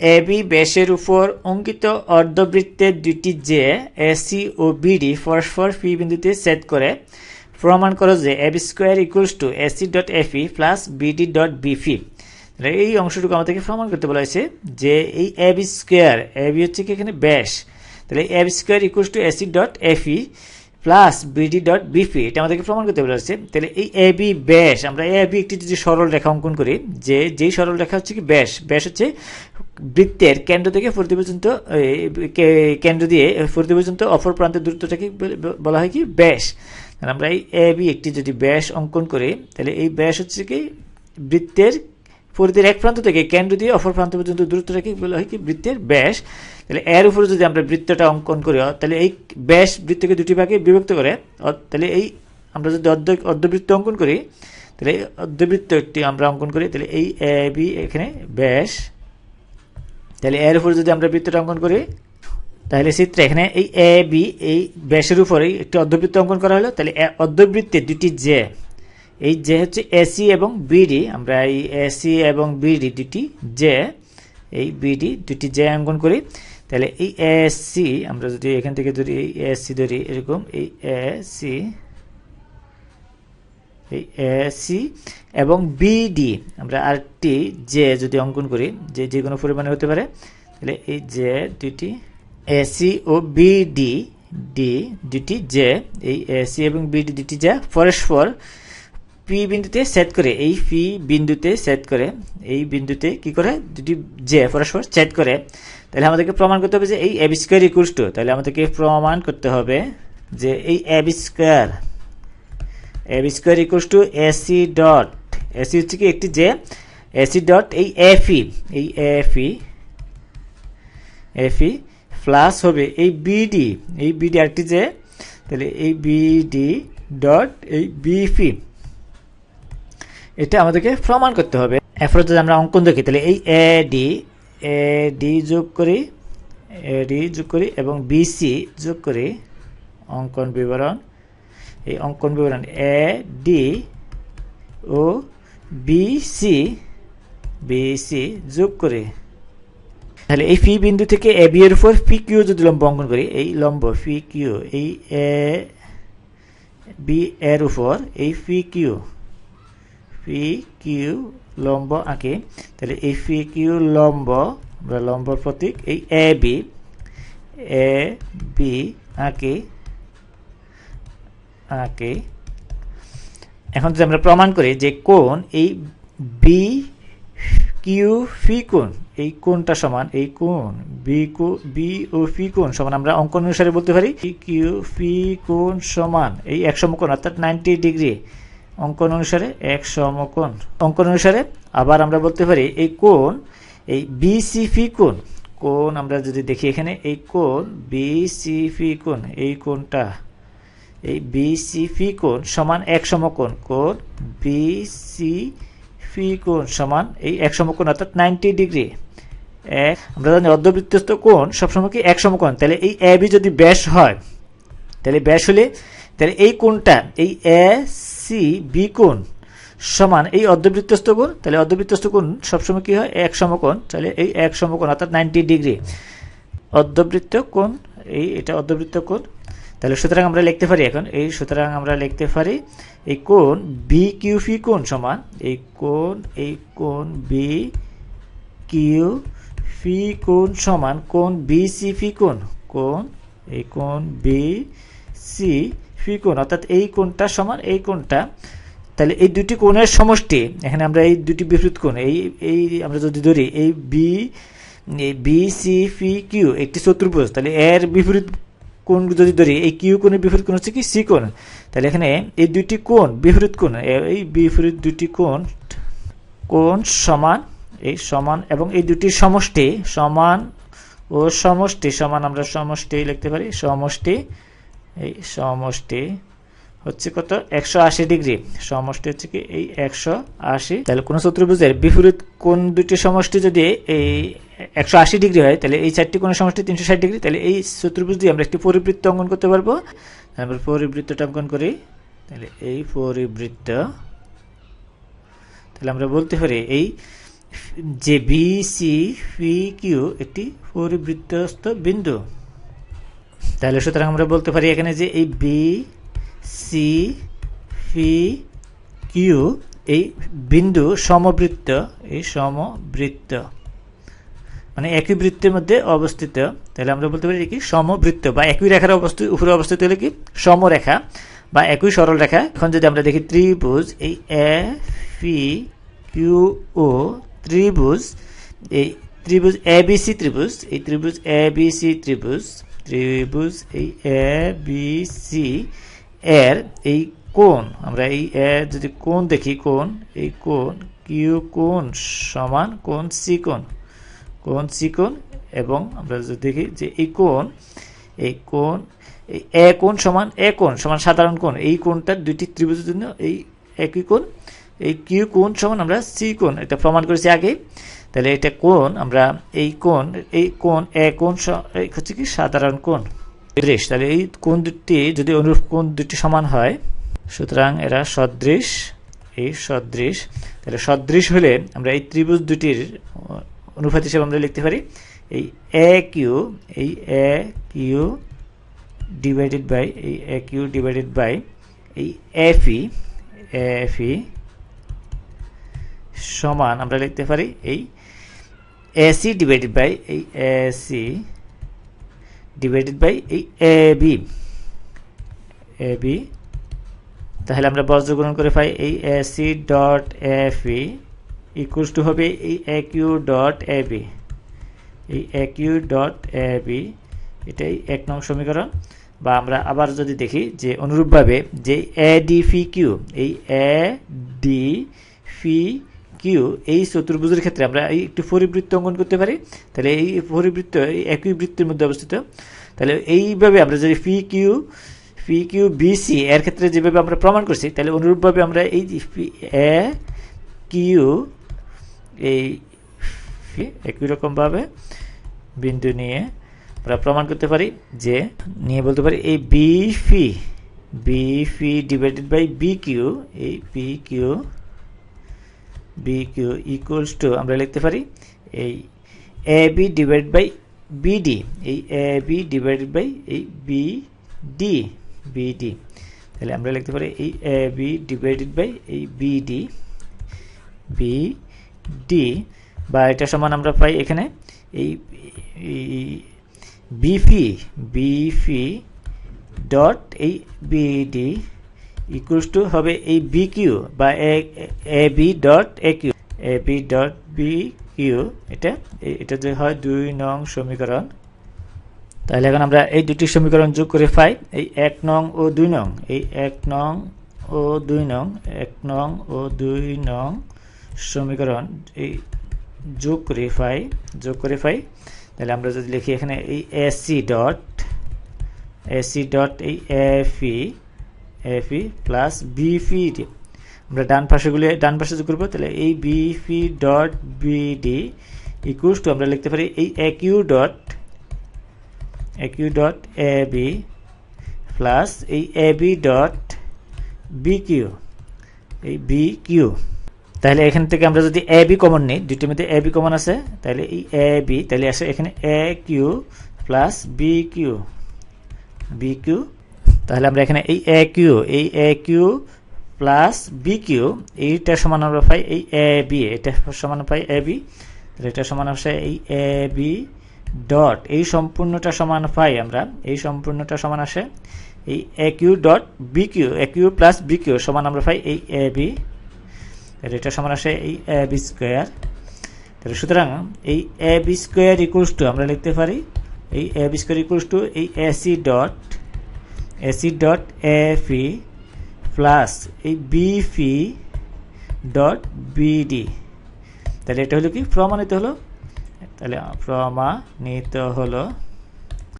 AB ব্যাসের উপর অঙ্কিত অর্ধবৃত্তের দুটি যে এসি ও বিডি পরস্পর পি বিন্দুতে সেট করে প্রমাণ করো যে AB square equals to AC dot AP plus BD dot BP এই অংশটুকু আমাদেরকে প্রমাণ করতে বলা হয়েছে যে এই এবি স্কোয়ার এবি হচ্ছে কি এখানে ব্যাস। তাহলে AB square equals to AC dot AP plus BD dot BP এটা আমাদেরকে প্রমাণ করতে বলা হচ্ছে তাহলে এই এ বি ব্যাস আমরা এ বি একটি যদি সরল রেখা অঙ্কন করি, যে, যেই সরল রেখা হচ্ছে কি ব্যাস ব্যাস হচ্ছে বৃত্তের কেন্দ্র থেকে ফুর্তি পর্যন্ত কেন্দ্র দিয়ে ফুর্তি পর্যন্ত অপর প্রান্তের দূরত্বটাকে বলে- হয় কি ব্যাস তাহলে আমরা এই এ বি একটি যদি ব্যাস অঙ্কন করি, তাহলে এই ব্যাস হচ্ছে কি বৃত্তের পরিধির এক প্রান্ত থেকে কেন্দ্র দিয়ে অপর প্রান্ত পর্যন্ত দূরত্বটাকে বলা হয় কি বৃত্তের ব্যাস তাহলে এর উপরে যদি আমরা বৃত্তটা অঙ্কন করি তাহলে এই ব্যাস বৃত্তকে দুটি ভাগে বিভক্ত করে তাহলে এই আমরা যদি অর্ধ, অর্ধবৃত্ত অঙ্কন করি, তাহলে এই অর্ধবৃত্তটি আমরা অঙ্কন করি, তাহলে এই এ, বি, এখানে ব্যাস, তাহলে এর উপরে যদি আমরা বৃত্তটা অঙ্কন করি, তাহলে চিত্রে এখানে এই এ, বি, এই ব্যাসের উপরেই একটি অর্ধবৃত্ত অঙ্কন করা হলো, তাহলে অর্ধবৃত্তের দুটি জে, এই যে হচ্ছে এসি এবং বিডি আমরা এই এসি এবং বিডি দুটি জে, এই বিডি দুটি জে অঙ্কন করি। তাহলে এই এসি আমরা যদি এখান থেকে ধরি, এই এসি ধরি, এরকম এই এসি এই এসি এবং বিডি আমরা আরেকটি জে যদি অঙ্কন করি যে যে কোনো পরিমাণে হতে পারে, তাহলে এই জে দুটি এসি ও বিডি ডি দুটি জে এই এসি এবং বিডি দুটি জে পরস্পর পি বিন্দুতে সেট করে, এই পি বিন্দুতে সেট করে, এই বিন্দুতে কি করে? দুটি জে পরস্পর সেট করে। তাহলে আমাদেরকে প্রমাণ করতে হবে যে এই এবি স্কোয়ার ইকুয়ালস টু তাহলে আমাদেরকে প্রমাণ করতে হবে যে এই AB square AB square equals to AC dot AC হচ্ছে কি একটি যে এসি ডট এই এফি এই এফি এফি প্লাস হবে এই বিডি এই বিডি আরেকটি যে তাহলে এই বিডি ডট এই বিপি এটা আমাদেরকে প্রমাণ করতে হবে। এরপর যদি আমরা অঙ্কন দেখি, তাহলে এই এ ডি এ ডি যোগ করি এ ডি যোগ করি এবং বিসি যোগ করি। অঙ্কন বিবরণ, এই অঙ্কন বিবরণ এ ডি ও বিসি বিসি যোগ করে। তাহলে এই ফি বিন্দু থেকে এ বি এর উপর ফি কিউ যদি লম্ব অঙ্কন করি, এই লম্ব ফি কিউ এই এ বি এর উপর এই ফি কিউ ফি কিউ লম্ব আঁকি। তাহলে এই ফি কিউ লম্ব আমরা লম্বর প্রতীক এই এ বি এ বি আঁকি আঁকি। এখন যদি আমরা প্রমাণ করি যে কোণ, এই বি কিউ ফি কোণ, এই কোণটা সমান, এই কোণ বি কো বি ও ফি কোণ সমান আমরা অঙ্কন অনুসারে বলতে পারি বি কিউ ফি কোণ সমান, এই এক সমকোণ অর্থাৎ নাইনটি ডিগ্রি অঙ্কন অনুসারে এক সমকোণ। অঙ্কন অনুসারে আবার আমরা বলতে পারি এই কোণ, এই বিসি ফি কোণ। কোণ আমরা যদি দেখি এখানে, এই কোণ বিসি ফি কোণ, এই কোণটা, এই বিসি ফি কোণ সমান এক সমকোণ। কোণ বিসি ফি কোণ সমান এই এক সমকোণ, অর্থাৎ নাইনটি ডিগ্রি। এক, আমরা জানি অর্ধবৃত্তস্থ কোণ সবসময় কি এক সমকোণ? তাহলে এই এ বি যদি ব্যাস হয়, তাহলে ব্যাস হলে, তাহলে এই কোণটা, এই এ সি বি কোণ সমান এই অর্ধবৃত্তস্থ কোণ, তাহলে অর্ধবৃত্তস্থ কোণ সবসময় কী হয়? এক সমকোণ। তাহলে এই এক সমকোণ, অর্থাৎ নাইনটি ডিগ্রি। অর্ধবৃত্ত কোণ, এই এটা অর্ধবৃত্ত কোণ। তাহলে সুতরাং আমরা লিখতে পারি এখন, এই সুতরাং আমরা লিখতে পারি এই কোণ বি কিউ ফি কোণ সমান, এই কোণ এই কোণ বি কিউ ফি কোণ সমান কোণ ফি কোণ কোণ, এই কোণ বি সি ফি কোণ, অর্থাৎ এই কোণটা সমান এই কোণটা, তাহলে এই দুটি কোণের সমষ্টি, এখানে আমরা এই দুটি বিপরীত কোণ, এই এই আমরা যদি ধরি, এই B B C P Q একটি চতুর্ভুজ, তাহলে এর বিপরীত কোণ যদি ধরি, এই কিউ কোণের বিপরীত কোণ হচ্ছে কি সি কোণ, তাহলে এখানে এই দুটি কোণ বিপরীত কোণ এই বিপরীত দুটি কোণ কোণ সমান, এই সমান এবং এই দুটির সমষ্টি সমান ও সমষ্টি, সমান আমরা সমষ্টি লিখতে পারি, সমষ্টি এই সমষ্টি হচ্ছে কত? একশো আশি ডিগ্রি। সমষ্টি হচ্ছে কি এই একশো আশি? তাহলে কোনো চতুর্ভুজের বিপরীত কোন দুটি সমষ্টি যদি এই একশো আশি ডিগ্রি হয়, তাহলে এই চারটি কোন সমষ্টি তিনশো ষাট ডিগ্রি? তাহলে এই চতুর্ভুজ দিয়ে আমরা একটি পরিবৃত্ত অঙ্কন করতে পারব। আমরা পরিবৃত্তটা অঙ্কন করি। তাহলে এই পরিবৃত্ত, তাহলে আমরা বলতে পারি এই যে বি সি ফি কিউ একটি পরিবৃত্তস্থ বিন্দু। তাহলে সুতরাং আমরা বলতে পারি এখানে যে এই বি সি ফি কিউ এই বিন্দু সমবৃত্ত, এই সমবৃত্ত মানে একই বৃত্তের মধ্যে অবস্থিত। তাহলে আমরা বলতে পারি কি? সমবৃত্ত বা একই রেখার অবস্থিত উপরে অবস্থিত হলে কি? সমরেখা বা একই সরল রেখা। এখন যদি আমরা দেখি ত্রিভুজ, এই এ ফি কিউ ও ত্রিভুজ, এই ত্রিভুজ এ বি সি ত্রিভুজ, এই ত্রিভুজ এ বি সি ত্রিভুজ ত্রিভুজ এই এ বি সি এর এই কোণ। আমরা এই এ যদি কোণ দেখি, কোণ, এই কোণ কিউ কোণ সমান কোণ সি কোণ। কোণ সি কোণ এবং আমরা যদি দেখি যে এই কোণ এই কোণ, এই এ কোণ সমান এ কোণ, সমান সাধারণ কোণ। এই কোণটা দুইটি ত্রিভুজের জন্য এই একই কোণ। এই কিউ কোণ সমান আমরা সি কোণ, এটা প্রমাণ করেছি আগে। তাহলে এটা কোণ, আমরা এই কোণ এই কোণ, এ কোণ হচ্ছে কি সাধারণ কোণ। সদৃশ, তাহলে এই কোণ দুটি যদি অনুরূপ কোণ দুটি সমান হয়, সুতরাং এরা সদৃশ, এই সদৃশ, তাহলে সদৃশ হলে আমরা এই ত্রিভুজ দুটির অনুপাত হিসেবে আমরা লিখতে পারি, এই এ কিউ এই এ কিউ ডিভাইডেড বাই এই এ কিউ ডিভাইডেড বাই এই এফি এফি সমান, আমরা লিখতে পারি এই এসি ডিভাইডেড বাই এই এসি ডিভাইডেড বাই এই এ বি এ বি তাহলে আমরা বজ্রগ্রহণ করে পাই এই AC dot F E equals to হবে এই A Q dot A B এই A Q dot A B এটাই এক নং সমীকরণ। বা আমরা আবার যদি দেখি যে অনুরূপভাবে যে এ ডি ফি কিউ এই এ ডি ফি কিউ, এই চতুর্ভুজের ক্ষেত্রে আমরা এই একটু পরিবৃত্ত অঙ্কন করতে পারি। তাহলে এই পরিবৃত্ত, এই একই বৃত্তের মধ্যে অবস্থিত। তাহলে এইভাবে আমরা যদি P Q P Q BC এর ক্ষেত্রে যেভাবে আমরা প্রমাণ করছি, তাহলে অনুরূপভাবে আমরা এই এ কিউ এই একই রকমভাবে বিন্দু নিয়ে আমরা প্রমাণ করতে পারি, যে নিয়ে বলতে পারি এই B P B P divided by B Q এই B Q B Q equals to আমরা লিখতে পারি এই A B divide by BD এই এ বি ডিভাইডেড বাই এই বি ডি বিডি তাহলে আমরা লিখতে পারি এই এ বি ডিভাইডেড বাই এই বিডি বি ডি বা এটা সমান আমরা পাই এখানে এই বিফি বিফি ডট এই বিডি ইকুয়ালস টু হবে এই বি কিউ বা A B dot A Q. A B dot B Q, এটা এটা যে হয় দুই নং সমীকরণ। তাহলে এখন আমরা এই দুটি সমীকরণ যোগ করে পাই, এই এক নং ও দুই নং। এই এক নং ও দুই নং, এক নং ও দুই নং সমীকরণ এই যোগ করে পাই, যোগ করে পাই। তাহলে আমরা যদি লিখি এখানে এই এসি ডট এসি ডট এই এফি এফি প্লাস বিফি আমরা ডান পাশেগুলি ডান পাশে যোগ করব, তাহলে এই BP dot BD equals to আমরা লিখতে পারি এই AQ dot AQ dot A B plus এই A B dot B Q এই বি কিউ তাহলে এখান থেকে আমরা যদি এ বি কমন নিই দুটির মধ্যে এ বি কমন আছে, তাহলে এই এ বি তাহলে আসে এখানে A Q plus B Q B Q তাহলে আমরা এখানে এই এ কিউ এই A Q plus B Q এইটা সমান আমরা পাই এই এ বি এটা সমান পাই এ বি তাহলে এটা সমান আসে এই এ বি ডট এই সম্পূর্ণটা সমান পাই আমরা এই সম্পূর্ণটা সমান আসে এই A Q dot B Q A Q plus B Q সমান আমরা পাই এই এ বি তাহলে এটা সমান আসে এই এ বি স্কোয়ার তাহলে সুতরাং এই A B square equals to আমরা লিখতে পারি এই A B square equals to এই AC dot AC dot A P plus এই বি ফি ডট বিডি তাহলে এটা হলো কি? প্রমাণিত হলো? তাহলে, প্রমাণিত হলো